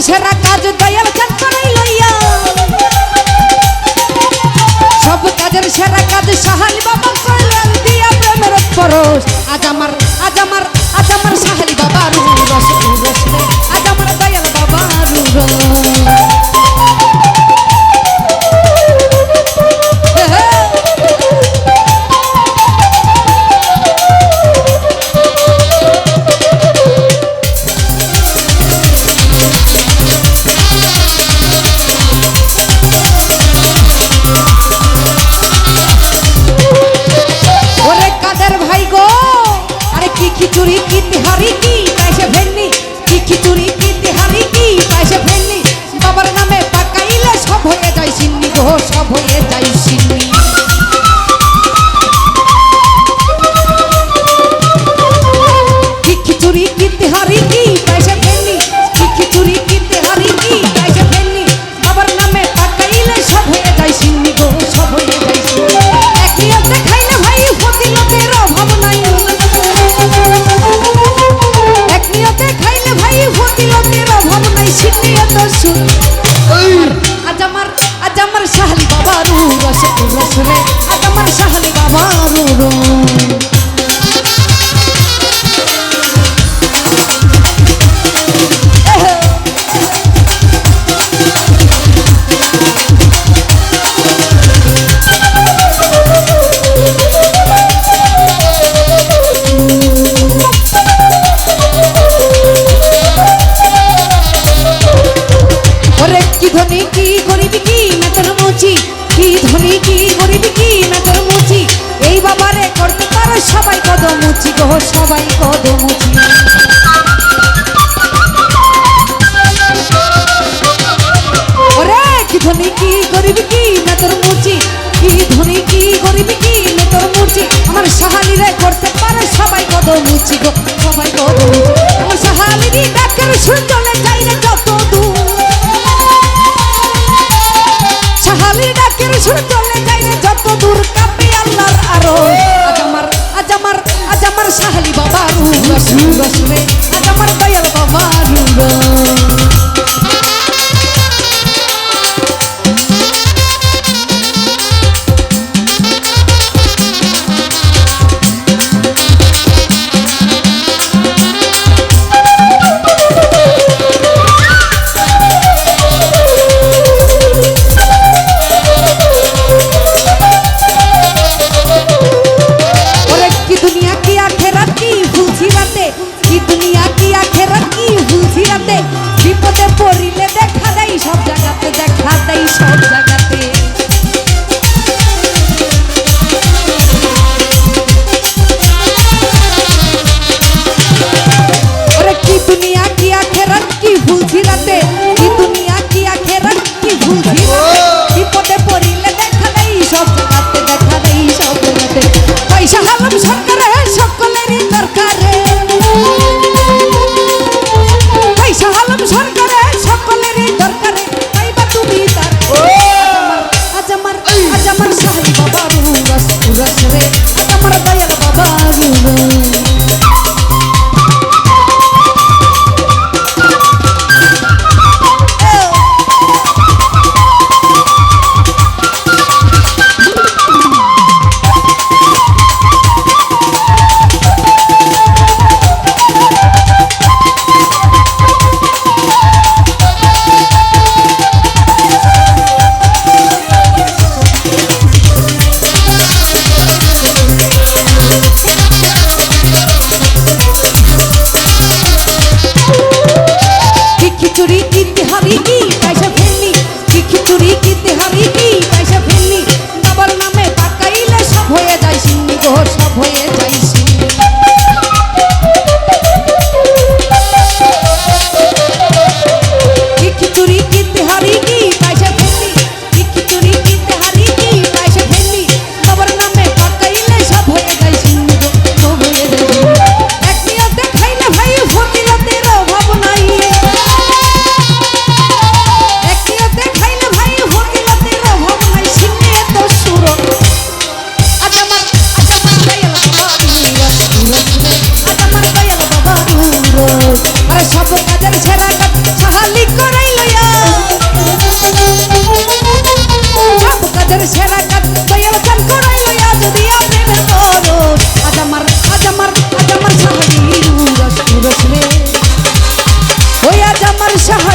সেরা কাজ দয়াল চান করাই লইয়া। সব কাজের সেরা কাজ সাহালি বাবা কইলেন দিয়া প্রেমের পরশ রু তোমরা শুনে রে আজ আমার শাহলি বাবা রু কদম মুচি গো সবাই কদম মুচি ওরে, কি ধনী, কি গরিবি, কি না তোর মুচি? কি ধনী, কি গরিবি, কি না তোর মুচি? আমার সাহালি রে করতে পারে সবাই কদম মুচি গো, সবাই কদম মুচি আমার সাহালি দি ডাকের চলে যাই রে যত দূর। সাহালি ডাকের চলে যাই রে যত দূর, কাঁপে আল্লাহর আরও। সাহালি বাবা রু রস রস রে আজ আমার বিপদে পড়িলে দেখা দেয় সব জায়গাতে দেখা দেয় সব জায়গা shahar